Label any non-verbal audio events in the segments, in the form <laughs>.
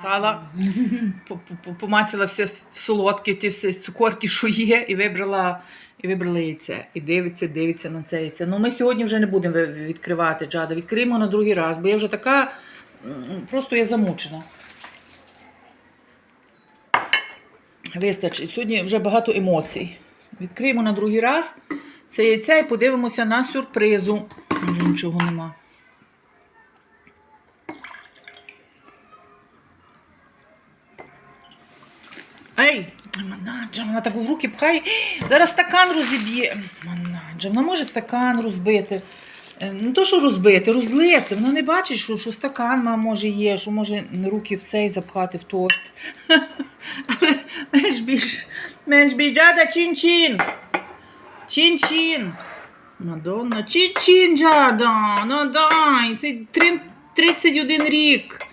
Стала, по- по- помацала все солодке, ті всі цукорки, що є, і вибрала, і вибрала яйце. І дивиться, дивиться на це яйце. Ну ми сьогодні вже не будемо відкривати джада. Відкриємо на другий раз, бо я вже така, просто я замучена. Вистачить. Сьогодні вже багато емоцій. Відкриємо на другий раз це яйце і подивимося на сюрпризу. Вже нічого нема. Ей, Манаджа, вона так в руки пхає. Зараз стакан розіб'є. Манаджа, вона може стакан розбити. Е, Не то, що розбити, розлити. Вона не бачить, що, що стакан ма, може є, що може руки все і запхати в торт. <laughs> Менш більш, менш більш, джада, чин-чин. Чин-чин. Мадонна, чин-чин, джада, ну дай, 31 рік.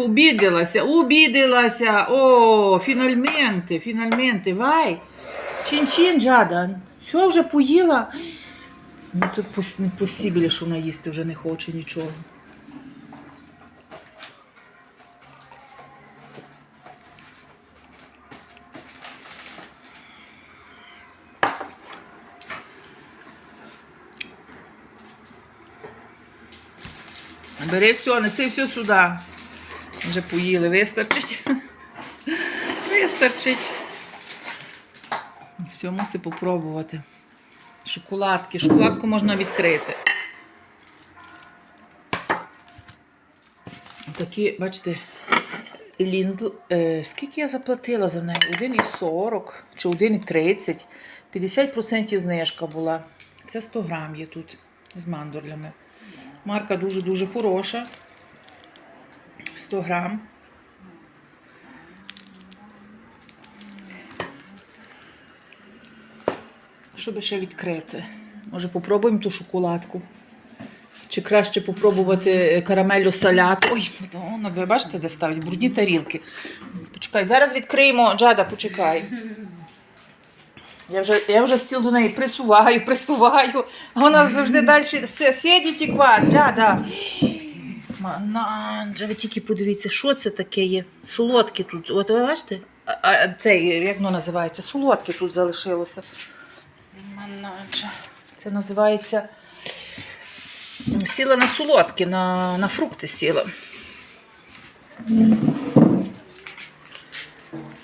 Обідалася, обідалася. О, фінальменти, фінальменти, вай. Чин-чин, Джада. Все, вже поїла. Ну, тут посібілі, що вона їсти вже не хоче нічого. Бери все, неси все сюди. Вже поїли, вистачить. Вистачить. Все, мусить попробувати. Шоколадки. Шоколадку можна відкрити. Такі, бачите, Ліндл. Е, скільки я заплатила за неї? 1,40 чи 1,30. 50% знижка була. Це 100 грам є тут з мандорлями. Марка дуже-дуже хороша. 100 грам. Що би ще відкрити? Може, попробуємо ту шоколадку? Чи краще попробувати карамелю салят? Ой, ви бачите, де ставить брудні тарілки. Почекай, зараз відкриємо. Джада, почекай. Я вже, я вже стіл до неї присуваю, присуваю. Вона завжди далі сидить і ква. Джада. Ви тільки подивіться, що це таке є. Солодке тут. От ви бачите? А, а цей, як воно називається? Солодке тут залишилося. Мананджа. Це називається. Сіла на солодкі, на, на фрукти сіла.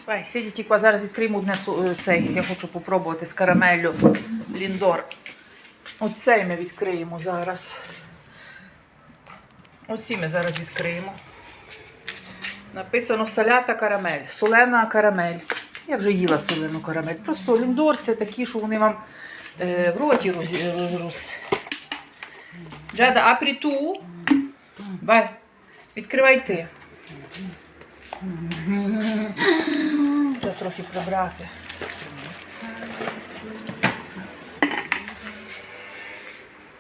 Ай, сидіть тільки зараз відкриємо одне е, цей. Я хочу попробувати з карамеллю Ліндор. Оцей ми відкриємо зараз. Оці ми зараз відкриємо. Написано салята карамель, солена карамель. Я вже їла солену карамель. Просто ліндор це такі, що вони вам е, в роті роз, роз, роз. Джада, апрі ту. Бай, відкривай ти. Треба трохи прибрати.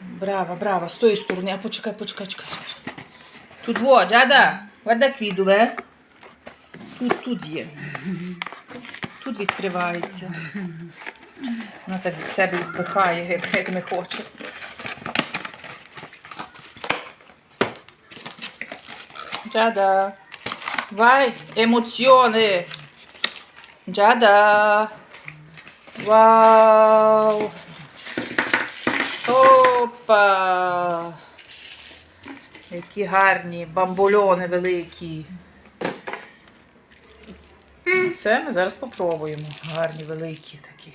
Браво, браво, з тої сторони. А почекай, почекай, чекай. Тут во, Джада, guarda qui dov'è? Тут, тут є. Тут відкривається. Вона так від себе відпихає, як, як не хоче. Джада. Vai, emozione. Джада. Вау. Опа. Які гарні бамбольони великі. Це ми зараз попробуємо. Гарні великі такі.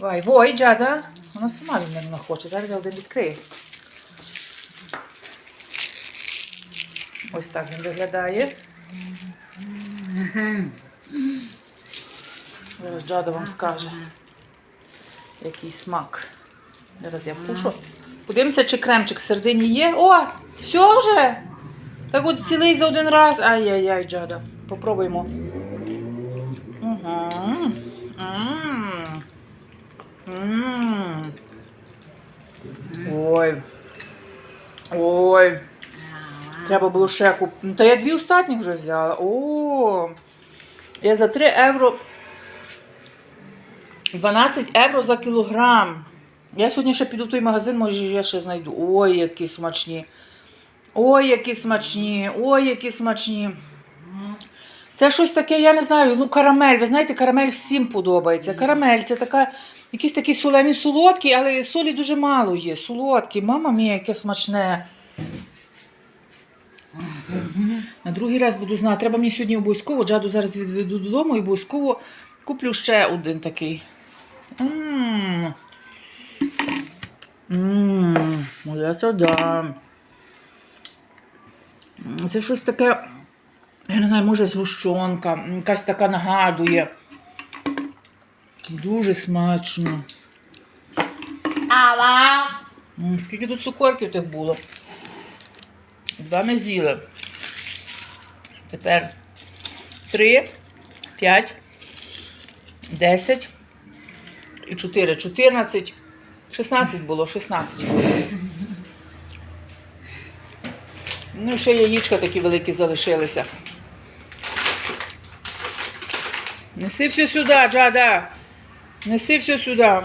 Вай, вой, Джада. Вона сама від мене хоче. Зараз я один відкрию. Ось так він виглядає. Зараз Джада вам скаже, який смак. Зараз я вкушу. Подивимося, чи кремчик всередині є. О, все вже. Так от цілий за один раз. Ай-яй-яй, Джада. Попробуємо. Угу. Ой. Ой. Треба було ще купити. Та я дві останні вже взяла. О. Я за 3 євро. 12 євро за кілограм. Я сьогодні ще піду в той магазин, може я ще знайду. Ой, які смачні. Ой, які смачні. Ой, які смачні. Це щось таке, я не знаю, ну карамель. Ви знаєте, карамель всім подобається. Карамель це така, якийсь такий солемі солодкий, але солі дуже мало є. Солодкий. Мама мія, яке смачне. На другий раз буду знати. Треба мені сьогодні обов'язково. Джаду зараз відведу додому і обов'язково куплю ще один такий. Ммм. Ммм, моя да. Це щось таке, я не знаю, може згущенка, якась така нагадує. Дуже смачно. Ава. Скільки тут цукорків тих було? Два ми з'їли. Тепер три, п'ять, десять і чотири. Чотирнадцять. Шістнадцять було, шістнадцять. Ну і ще яєчка такі великі залишилися. Неси все сюди, Джада. Неси все сюди.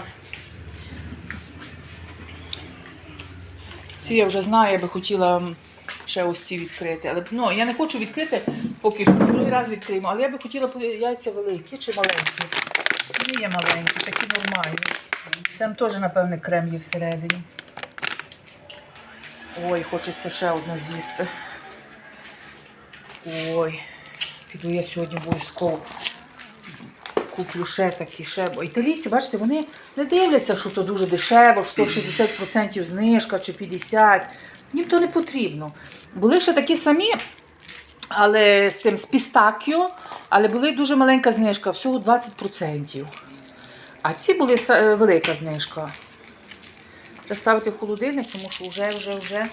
Ці я вже знаю, я би хотіла ще ось ці відкрити. Але ну, я не хочу відкрити поки що, другий раз відкриємо, але я би хотіла яйця великі чи маленькі. Вони є маленькі, такі нормальні. Там теж, напевне, крем є всередині. Ой, хочеться ще одне з'їсти. Ой, піду я сьогодні обов'язково. Куплю ще такі, ще. Бо італійці, бачите, вони не дивляться, що то дуже дешево, що 60% знижка чи 50%. Їм то не потрібно. Були ще такі самі, але з тим з пістакіо, але були дуже маленька знижка, всього 20%. А ці були е, велика знижка. Ставити в холодильник, тому що вже, вже, вже,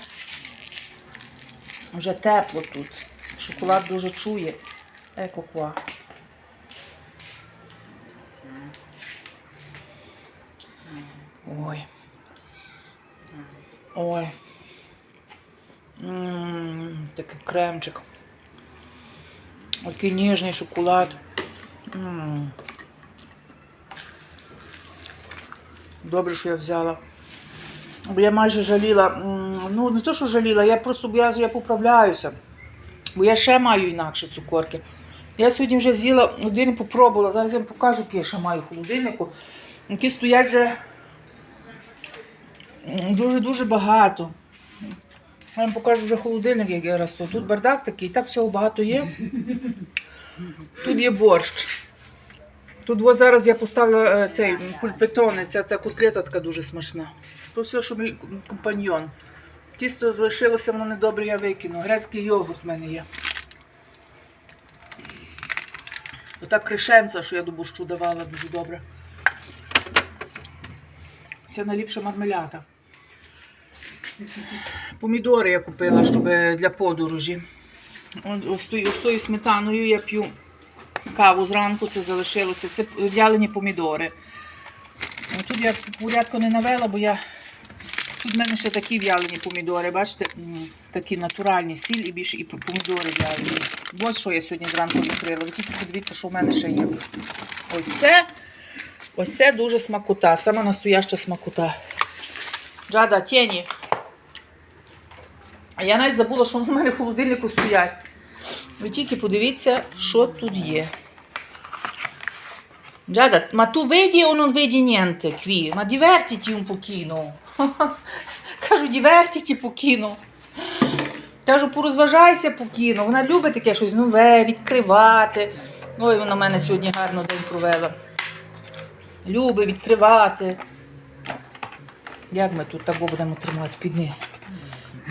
вже тепло тут. Шоколад дуже чує. Ква. Ой. Ой. М, Такий кремчик. Такий ніжний шоколад. М. Добре, що я взяла. Бо я майже жаліла. м, Ну, не то, що жаліла, я просто я, я поправляюся. Бо я ще маю інакше цукорки. Я сьогодні вже з'їла один попробувала. Зараз я вам покажу, які я ще маю холодильнику. Які стоять вже дуже-дуже багато. Я вам покажу вже холодильник, як я росту. Тут бардак такий, так всього багато є. Тут є борщ. Тут ось зараз я поставила е, цей пульпетони, ця та котлета така дуже смачна. То все, що мій компаньйон. Тісто залишилося, воно недобре, я викину. Грецький йогурт в мене є. Отак кришенця, що я до борщу давала, дуже добре. Це найліпша мармелята. Помідори я купила, щоб для подорожі. Ось тою- сметаною я п'ю каву зранку, це залишилося. Це в'ялені помідори. Тут я порядку не навела, бо я. Тут в мене ще такі в'ялені помідори, бачите, такі натуральні, сіль і більше і помідори в'ялені. Ось що я сьогодні зранку відкрила. Ви тільки подивіться, що в мене ще є. Ось це. Ось це дуже смакота, сама настояща смакота. Джада, тіні. А я навіть забула, що в мене в холодильнику стоять. Ви тільки подивіться, що тут є. Giada, ma tu vedi o non vedi niente qui? Ma divertiti un pochino. Кажу, divertiti pochino. Кажу, порозважайся покіно. Вона любить таке щось нове, відкривати. Ой, вона в мене сьогодні гарно день провела. Любить відкривати. Як ми тут так будемо тримати під низ?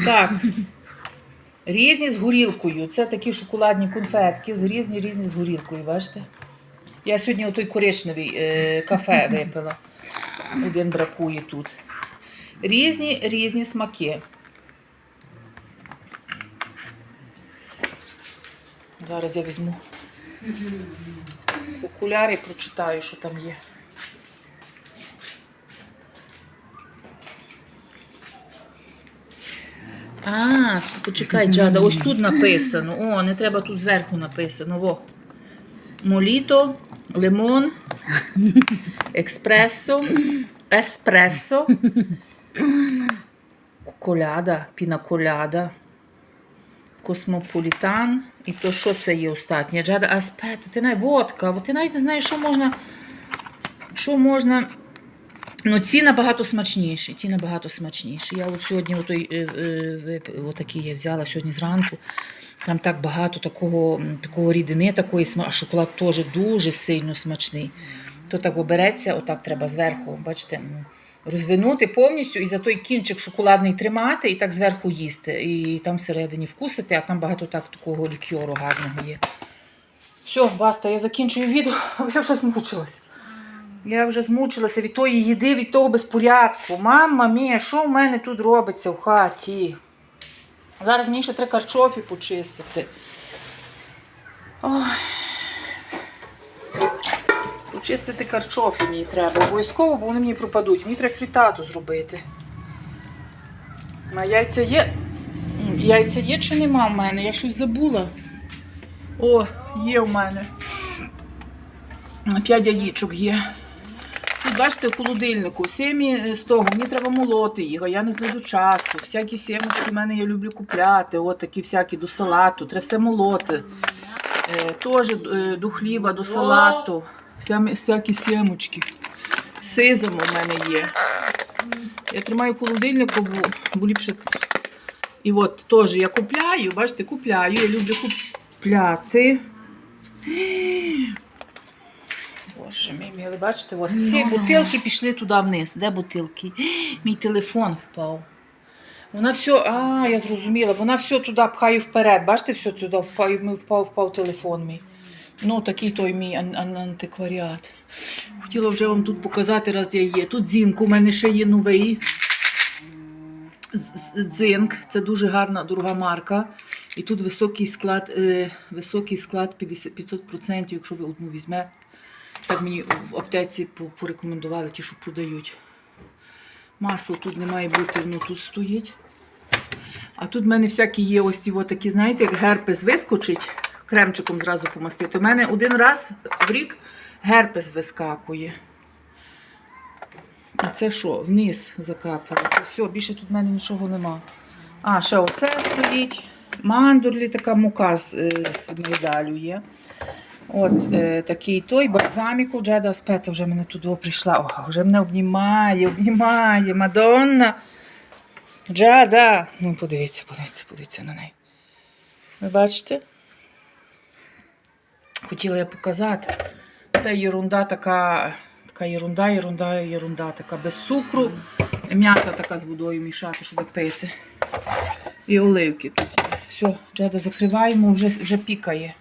Так. Різні з горілкою. Це такі шоколадні конфетки, з різні різні з горілкою, бачите? Я сьогодні отой коричневий е, кафе <laughs> випила. Один бракує тут. Різні різні смаки. Зараз я візьму окуляри і прочитаю, що там є. А, почекай, Джада, ось тут написано. О, не треба тут зверху написано. Во. Моліто, лимон, експресо, еспресо, коляда, пінаколяда, космополітан І то що це є остатнє? Джада, аспет, ти навіть водка, ти навіть не знаєш, що можна. Що можна. Ну, ці набагато смачніші. Ті набагато смачніші. Я от сьогодні отой, е, е, вип- отакі я взяла сьогодні зранку. Там так багато такого, такого рідини, такої а шоколад теж дуже сильно смачний. То так обереться, отак треба зверху, бачите, розвинути повністю і за той кінчик шоколадний тримати і так зверху їсти. І там всередині вкусити, а там багато так такого лікьору гарного є. Все, баста, я закінчую відео, <laughs> я вже змучилася. Я вже змучилася від тої їди, від того безпорядку. Мама мія, що в мене тут робиться в хаті? Зараз мені ще треба карчофі почистити. Ой. Почистити карчофі мені треба. Обов'язково, бо вони мені пропадуть. Мені треба фрітату зробити. А яйця є. Яйця є чи нема в мене? Я щось забула. О, є в мене. П'ять яєчок є. Бачите, в холодильнику. Сім'ї з того, мені треба молоти а я не знайду часу. Всякі сімочки в мене я люблю купляти. От такі всякі до салату. Треба все молоти. Е, Теж е, до хліба, до салату. Вся, всякі сімочки. Сизимо в мене є. Я тримаю в холодильнику, бо, бо ліпше. І от теж я купляю, бачите, купляю. Я люблю купляти. Боже мій милий, бачите, от всі бутилки пішли туди вниз. Де бутилки? Мій телефон впав. Вона все, а, я зрозуміла, вона все туди пхає вперед. Бачите, все туди впав, впав, впав телефон мій. Ну, такий той мій ан- ан- антикваріат. Хотіла вже вам тут показати, раз я є. Тут дзінк, у мене ще є новий. Дзинк, це дуже гарна дорога марка. І тут високий склад, е, високий склад 50, 500%, якщо ви одну візьмете. Так мені в аптеці порекомендували ті, що продають. Масло тут не має бути, воно тут стоїть. А тут в мене всякі є ось ці такі, знаєте, як герпес вискочить, кремчиком зразу помастити. У мене один раз в рік герпес вискакує. А це що? Вниз закапувати. Все, більше тут в мене нічого нема. А, ще оце стоїть. Мандурлі, така мука з, е, медалю є. От е, такий той бальзаміку Джеда Спета вже мене туди прийшла. О, вже мене обнімає, обнімає. Мадонна. Джада. Ну, подивіться, подивіться, подивіться на неї. Ви бачите? Хотіла я показати. Це єрунда така, така єрунда, єрунда, єрунда, така без цукру. М'ята така з водою мішати, щоб пити. І оливки тут. Все, Джеда закриваємо, вже, вже пікає.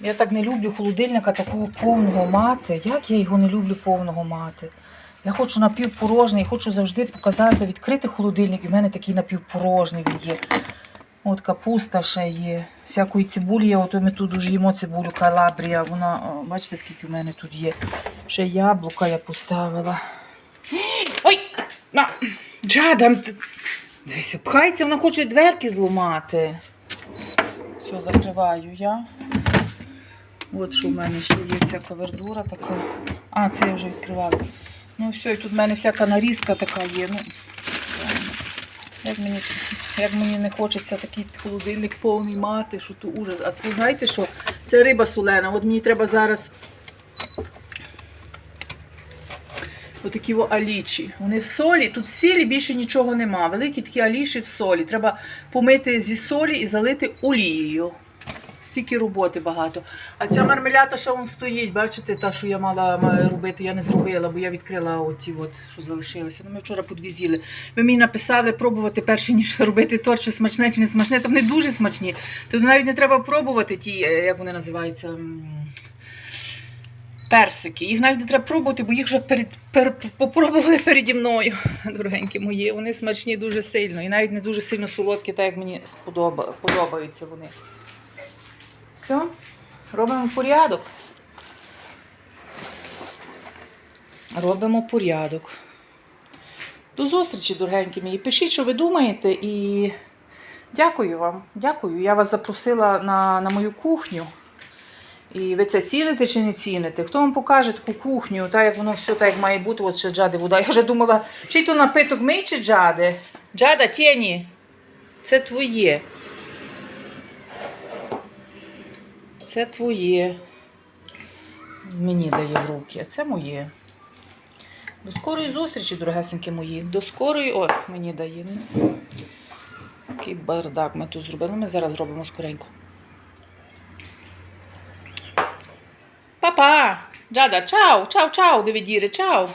Я так не люблю холодильника такого повного мати. Як я його не люблю повного мати? Я хочу напівпорожній, хочу завжди показати, відкрити холодильник, в мене такий напівпорожній він є. От капуста ще є. Всякої цибулі от ми тут дуже їмо цибулю калабрія. Вона, бачите, скільки в мене тут є. Ще яблука я поставила. Ой! На! Джада! ти- пхається, вона хоче дверки зламати. Все, закриваю я. От що в мене ще є всяка вердура така. А, це я вже відкривала. Ну все, і тут в мене всяка нарізка така є. Ну, як мені, як мені не хочеться такий холодильник повний мати, що то ужас. А це знаєте що? Це риба солена. От мені треба зараз. Отакі о алічі. Вони в солі. Тут в сілі більше нічого нема. Великі такі аліші в солі. Треба помити зі солі і залити олією. Стільки роботи багато. А ця мармелята ще вон стоїть, бачите, та, що я мала робити, я не зробила, бо я відкрила оці, от, що залишилися. Ну, ми вчора подвізіли. Ви мені написали пробувати перше, ніж робити торт, чи смачне, чи не смачне. Та вони дуже смачні. Тобто навіть не треба пробувати ті, е, як вони називаються. Персики. Їх навіть не треба пробувати, бо їх вже перед, пер, попробували переді мною, <laughs> дорогенькі мої. Вони смачні дуже сильно. І навіть не дуже сильно солодкі, так як мені сподоба, подобаються вони. Все, робимо порядок. Робимо порядок. До зустрічі, дорогенькі мої. Пишіть, що ви думаєте, і дякую вам. Дякую. Я вас запросила на, на мою кухню. І ви це ціните чи не ціните? Хто вам покаже таку кухню, так як воно все так як має бути, от ще джади вода. Я вже думала, чий то напиток мий чи джади? Джада, тіні, це твоє. Оце твоє. Мені дає в руки, а це моє. До скорої зустрічі, дорогесенькі мої. До скорої. О, мені дає. Який бардак ми тут зробили. Ми зараз зробимо скоренько. Па-па! Джада, чао, чао, чао, диви діри, чао.